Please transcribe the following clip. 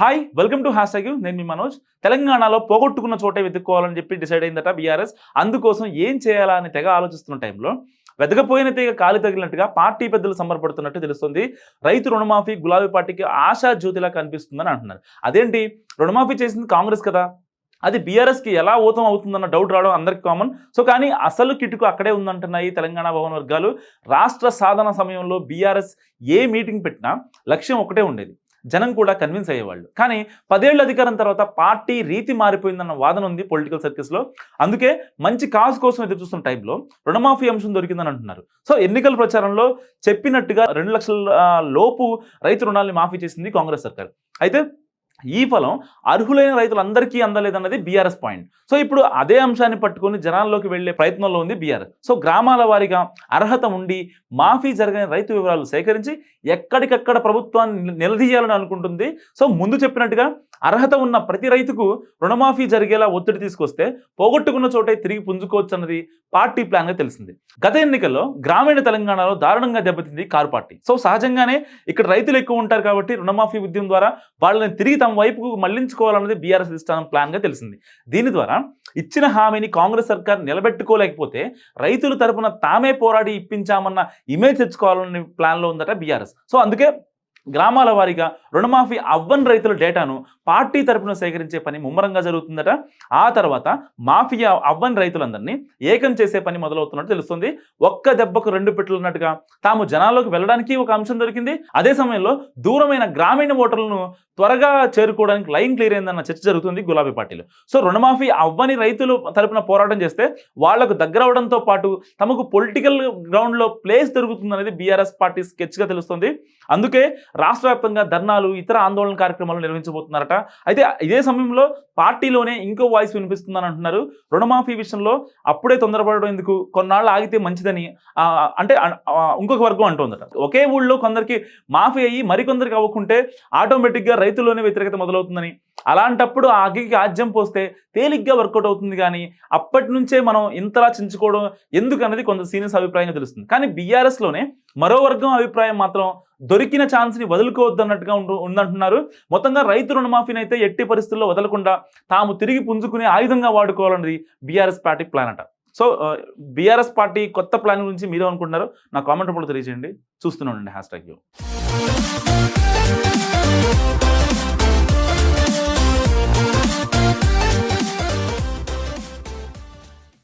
Hi welcome to hash tag నేను మీ మనోజ్. తెలంగాణలో పోగొట్టుకున్న చోటే వెతుక్కోవాలని చెప్పి డిసైడ్ అయిందట బీఆర్ఎస్ అందుకోసం ఏం చేయాలా అని తెగ ఆలోచిస్తున్న టైంలో వెతకపోయిన తీగ కాలి తగిలినట్టుగా పార్టీ పెద్దలు సంబరపడుతున్నట్టు తెలుస్తుంది. రైతు రుణమాఫీ గులాబీ పార్టీకి ఆశా జ్యోతిలా కనిపిస్తుందని అంటున్నారు. అదేంటి? రుణమాఫీ చేసింది కాంగ్రెస్ కదా. అది బీఆర్ఎస్కి ఎలా ఊతం అవుతుందన్న డౌట్ రావడం అందరికి కామన్ సో కానీ అసలు కిటుకు అక్కడే ఉందంటున్నాయి తెలంగాణ భవన్ వర్గాలు. రాష్ట్ర సాధన సమయంలో బీఆర్ఎస్ ఏ మీటింగ్ పెట్టినా లక్ష్యం ఒకటే ఉండేది. జనం కూడా కన్విన్స్ అయ్యేవాళ్ళు. కానీ పదేళ్ళ అధికారం తర్వాత పార్టీ రీతి మారిపోయిందన్న వాదన ఉంది పొలిటికల్ సర్కిల్స్లో అందుకే మంచి కాజ్ కోసం ఎదురు చూస్తున్న టైంలో రుణమాఫీ అంశం దొరికిందని అంటున్నారు. సో ఎన్నికల ప్రచారంలో చెప్పినట్టుగా రెండు లక్షల లోపు రైతు రుణాలని మాఫీ చేసింది కాంగ్రెస్ సర్కార్. అయితే ఈ ఫలం అర్హులైన రైతులందరికీ అందలేదన్నది బీఆర్ఎస్ పాయింట్. సో ఇప్పుడు అదే అంశాన్ని పట్టుకొని జనాల్లోకి వెళ్ళే ప్రయత్నంలో ఉంది బీఆర్ఎస్. సో గ్రామాల వారీగా అర్హత ఉండి మాఫీ జరగని రైతు వివరాలు సేకరించి ఎక్కడికక్కడ ప్రభుత్వాన్ని నిలదీయాలని అనుకుంటుంది. సో ముందు చెప్పినట్టుగా అర్హత ఉన్న ప్రతి రైతుకు రుణమాఫీ జరిగేలా ఒత్తిడి తీసుకొస్తే పోగొట్టుకున్న చోటే తిరిగి పుంజుకోవచ్చు అన్నది పార్టీ ప్లాన్గా తెలిసింది. గత ఎన్నికల్లో గ్రామీణ తెలంగాణలో దారుణంగా దెబ్బతింది కారు పార్టీ. సో సహజంగానే ఇక్కడ రైతులు ఎక్కువ ఉంటారు కాబట్టి రుణమాఫీ ఉద్యమం ద్వారా వాళ్ళని తిరిగి తమ వైపుకు మళ్ళించుకోవాలన్నది బీఆర్ఎస్ అధిష్టానం ప్లాన్గా తెలిసింది. దీని ద్వారా ఇచ్చిన హామీని కాంగ్రెస్ సర్కార్ నిలబెట్టుకోలేకపోతే రైతుల తరపున తామే పోరాడి ఇప్పించామన్న ఇమేజ్ తెచ్చుకోవాలనే ప్లాన్లో ఉందట బీఆర్ఎస్. సో అందుకే గ్రామాల వారీగా రుణమాఫీ అవ్వని రైతుల డేటాను పార్టీ తరపున సేకరించే పని ముమ్మరంగా జరుగుతుందట. ఆ తర్వాత మాఫియా అవ్వని రైతులందరినీ ఏకం చేసే పని మొదలవుతున్నట్టు తెలుస్తుంది. ఒక్క దెబ్బకు రెండు పెట్టులున్నట్టుగా తాము జనాల్లోకి వెళ్ళడానికి ఒక అంశం దొరికింది. అదే సమయంలో దూరమైన గ్రామీణ ఓటర్లను త్వరగా చేరుకోవడానికి లైన్ క్లియర్ అయిందన్న చర్చ జరుగుతుంది గులాబీ పార్టీలో. సో రుణమాఫీ అవ్వని రైతులు తరపున పోరాటం చేస్తే వాళ్ళకు దగ్గర అవడంతో పాటు తమకు పొలిటికల్ గ్రౌండ్లో ప్లేస్ దొరుకుతుందనేది బీఆర్ఎస్ పార్టీ స్కెచ్గా తెలుస్తుంది. అందుకే రాష్ట్ర వ్యాప్తంగా ధర్నాలు ఇతర ఆందోళన కార్యక్రమాలు నిర్వహించబోతున్నారట. అయితే ఇదే సమయంలో పార్టీలోనే ఇంకో వాయిస్ వినిపిస్తుందని అంటున్నారు. రుణమాఫీ విషయంలో అప్పుడే తొందరపడడం ఎందుకు? కొన్నాళ్ళు ఆగితే మంచిదని అంటే ఇంకొక వర్గం అంటుందట. ఒకే ఊళ్ళో కొందరికి మాఫీ అయ్యి మరికొందరికి అవ్వకుంటే ఆటోమేటిక్గా రైతుల్లోనే వ్యతిరేకత మొదలవుతుందని అలాంటప్పుడు ఆ అగ్గికి ఆజ్యం పోస్తే తేలిగ్గా వర్కౌట్ అవుతుంది కానీ అప్పటి నుంచే మనం ఇంతలా చించుకోవడం ఎందుకు అనేది కొంత సీనియర్స్ అభిప్రాయంగా తెలుస్తుంది. కానీ బీఆర్ఎస్లోనే మరో వర్గం అభిప్రాయం మాత్రం దొరికిన ఛాన్స్ని వదులుకోవద్దు అన్నట్టుగా ఉందంటున్నారు. మొత్తంగా రైతు రుణమాఫీని అయితే ఎట్టి పరిస్థితుల్లో వదలకుండా తాము తిరిగి పుంజుకునే ఆయుధంగా వాడుకోవాలన్నది బీఆర్ఎస్ పార్టీ ప్లాన్ అంట. సో బీఆర్ఎస్ పార్టీ కొత్త ప్లాన్ గురించి మీరు అనుకుంటున్నారు నా కామెంట్ రూపంలో తెలియజేయండి. చూస్తున్నాను హ్యాష్ ట్యాగ్ యూ.